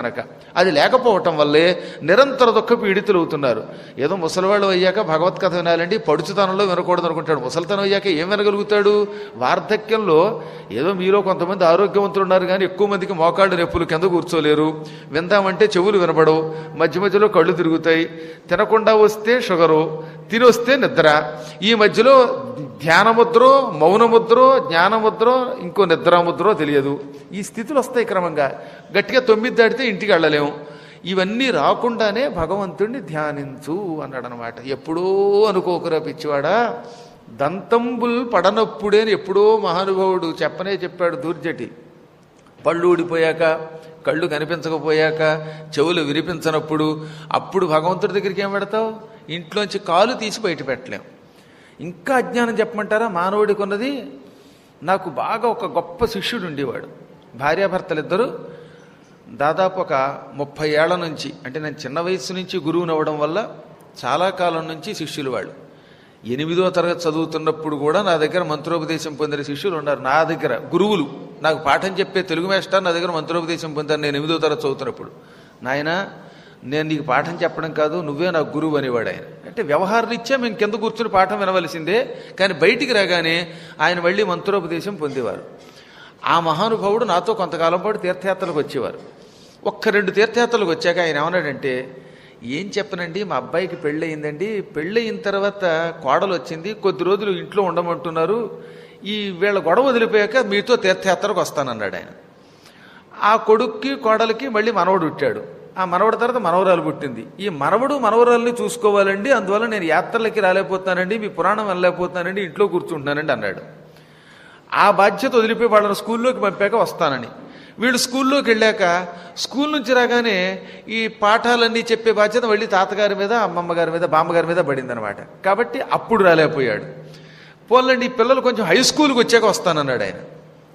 కనుక అది లేకపోవటం వల్లే నిరంతర దుఃఖ పీడితులు అవుతున్నారు ఏదో ముసలివాళ్ళు అయ్యాక భగవత్ కథ వినాలండి పడుచుతనంలో వినకూడదు అనుకుంటాడు. ముసలితనం అయ్యాక ఏం వినగలుగుతాడు? వార్ధక్యంలో ఏదో మీలో కొంతమంది ఆరోగ్యవంతులు ఉన్నారు కానీ ఎక్కువ మందికి మోకాళ్ళు నొప్పులు కింద కూర్చోలేరు. విందామంటే చెవులు వినబడవు. మధ్య మధ్యలో కళ్ళు తిరుగుతాయి. తినకుండా వస్తే షుగరు తిని వస్తే నిద్ర. ఈ మధ్యలో ధ్యానముద్రో మౌనముద్రో జ్ఞానముద్రో ఇంకో నిద్రాముద్రో తెలియదు. ఈ స్థితులు వస్తాయి క్రమంగా. గట్టిగా తొమ్మిది దాటితే ఇంటికి వెళ్ళలేము. ఇవన్నీ రాకుండానే భగవంతుణ్ణి ధ్యానించు అన్నాడనమాట. ఎప్పుడో అనుకోకురా పిచ్చివాడా. దంతంబుల్ పడనప్పుడే అని ఎప్పుడో మహానుభావుడు చెప్పనే చెప్పాడు దూర్జటి. పళ్ళు ఊడిపోయాక కళ్ళు కనిపించకపోయాక చెవులు వినిపించనప్పుడు అప్పుడు భగవంతుడి దగ్గరికి ఏం పెడతావు? ఇంట్లోంచి కాలు తీసి బయట పెట్టలేం. ఇంకా అజ్ఞానం చెప్పమంటారా? మానవుడికి ఉన్నది నాకు బాగా ఒక గొప్ప శిష్యుడు ఉండేవాడు. భార్యాభర్తలిద్దరూ దాదాపు ఒక ముప్పై ఏళ్ళ నుంచి అంటే నేను చిన్న వయసు నుంచి గురువుని అవ్వడం వల్ల చాలా కాలం నుంచి శిష్యులు వాళ్ళు. ఎనిమిదో తరగతి చదువుతున్నప్పుడు కూడా నా దగ్గర మంత్రోపదేశం పొందిన శిష్యులు ఉన్నారు. నా దగ్గర గురువులు. నాకు పాఠం చెప్పే తెలుగు మేస్టర్ నా దగ్గర మంత్రోపదేశం పొందారు నేను ఎనిమిదో తరగతి చదువుతున్నప్పుడు. నాయన నేను నీకు పాఠం చెప్పడం కాదు నువ్వే నాకు గురువు అనేవాడు ఆయన. అంటే వ్యవహారరీత్యా మేము కింద కూర్చుని పాఠం వినవలసిందే కానీ బయటికి రాగానే ఆయన మళ్ళీ మంత్రోపదేశం పొందేవారు. ఆ మహానుభావుడు నాతో కొంతకాలం పాటు తీర్థయాత్రలకు వచ్చేవారు. ఒక్క రెండు తీర్థయాత్రలకు వచ్చాక ఆయన ఏమన్నాడంటే ఏం చెప్పనండి మా అబ్బాయికి పెళ్ళయిందండి. పెళ్ళయిన తర్వాత కోడలు వచ్చింది కొద్ది రోజులు ఇంట్లో ఉండమంటున్నారు. ఈ వీళ్ళ గొడవ వదిలిపోయాక మీతో తీర్థయాత్రకు వస్తానన్నాడు ఆయన. ఆ కొడుక్కి కోడలికి మళ్ళీ మనవడు పుట్టాడు. ఆ మనవడి తర్వాత మనవరాలు పుట్టింది. ఈ మనవడు మనవరాల్ని చూసుకోవాలండి అందువల్ల నేను యాత్రలకి రాలేకపోతానండి మీ పురాణం వెళ్ళలేకపోతానండి ఇంట్లో కూర్చుంటున్నానండి అన్నాడు. ఆ బాధ్యత వదిలిపోయి వాళ్ళని స్కూల్లోకి పంపాక వస్తానని. వీళ్ళు స్కూల్లోకి వెళ్ళాక స్కూల్ నుంచి రాగానే ఈ పాఠాలన్నీ చెప్పే బాధ్యత మళ్ళీ తాతగారి మీద అమ్మమ్మ గారి మీద బామ్మగారి మీద పడిందనమాట కాబట్టి అప్పుడు రాలేకపోయాడు. పోలండి ఈ పిల్లలు కొంచెం హై స్కూల్కి వచ్చాక వస్తానన్నాడు ఆయన.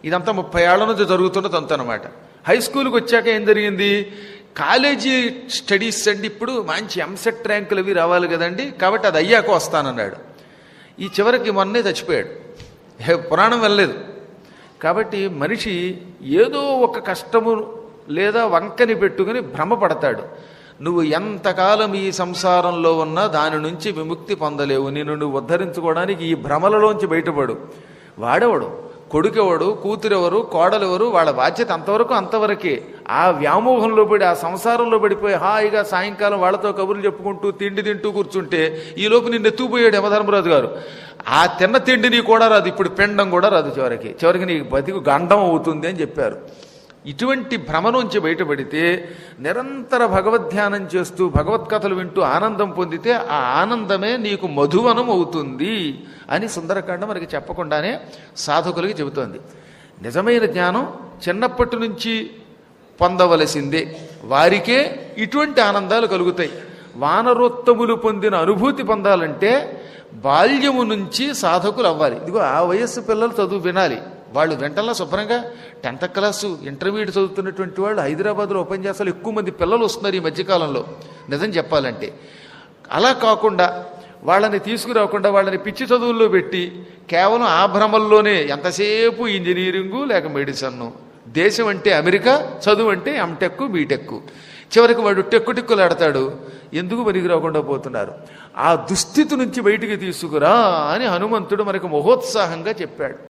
ఇదంతా ముప్పై ఏళ్ళ నుంచి జరుగుతున్న తంతు అనమాట హై స్కూల్కి వచ్చాక ఏం జరిగింది? కాలేజీ స్టడీస్ అండి ఇప్పుడు మంచి ఎంసెట్ ర్యాంకులు అవి రావాలి కదండి. కాబట్టి అది అయ్యాక వస్తానన్నాడు. ఈ చివరికి మొన్నే చచ్చిపోయాడు. పురాణం వెళ్ళలేదు. కాబట్టి మనిషి ఏదో ఒక కష్టము లేదా వంకని పెట్టుకుని భ్రమపడతాడు. నువ్వు ఎంతకాలం ఈ సంసారంలో ఉన్నా దాని నుంచి విముక్తి పొందలేవు. నేను నువ్వు ఉద్ధరించుకోవడానికి ఈ భ్రమలలోంచి బయటపడు. వాడవడు? కొడుకెవడు కూతురెవరు కోడలెవరు వాళ్ళ బాధ్యత అంతవరకు అంతవరకే. ఆ వ్యామోహంలో పడి ఆ సంసారంలో పడిపోయి హాయిగా సాయంకాలం వాళ్ళతో కబుర్లు చెప్పుకుంటూ తిండి తింటూ కూర్చుంటే ఈలోపు నిన్ను ఎత్తుకుపోయాడు యమధర్మరాజు గారు. ఆ తిన్న తిండి నీ కూడా రాదు ఇప్పుడు పిండం కూడా రాదు చివరికి. చివరికి నీ బతికి గండం అవుతుంది అని చెప్పారు. ఇటువంటి భ్రమ నుంచి బయటపడితే నిరంతర భగవద్ధ్యానం చేస్తూ భగవత్కథలు వింటూ ఆనందం పొందితే ఆ ఆనందమే నీకు మధువనం అవుతుంది అని సుందరకాండ మనకి చెప్పకుండానే సాధకులకి చెబుతోంది. నిజమైన జ్ఞానం చిన్నప్పటి నుంచి పొందవలసిందే. వారికే ఇటువంటి ఆనందాలు కలుగుతాయి. వానరోత్తములు పొందిన అనుభూతి పొందాలంటే బాల్యము నుంచి సాధకులు అవ్వాలి. ఇదిగో ఆ వయస్సు పిల్లలు చదువు వినాలి. వాళ్ళు వెంటనే శుభ్రంగా? టెన్త్ క్లాసు ఇంటర్మీడియట్ చదువుతున్నటువంటి వాళ్ళు హైదరాబాద్లో ఓపెన్ చేస్తారు. ఎక్కువ మంది పిల్లలు వస్తున్నారు ఈ మధ్యకాలంలో. నిజం చెప్పాలంటే. అలా కాకుండా వాళ్ళని తీసుకురాకుండా వాళ్ళని పిచ్చి చదువుల్లో పెట్టి కేవలం ఆ భ్రమల్లోనే ఎంతసేపు ఇంజనీరింగు లేక మెడిసన్ను? దేశం అంటే అమెరికా చదువు అంటే ఎంటెక్ బీటెక్ చివరికి వాడు టెక్కుటిక్కులాడతాడు. ఎందుకు పనికి రాకుండా పోతున్నారు? ఆ దుస్థితి నుంచి బయటికి తీసుకురా అని హనుమంతుడు మనకు మహోత్సాహంగా చెప్పాడు.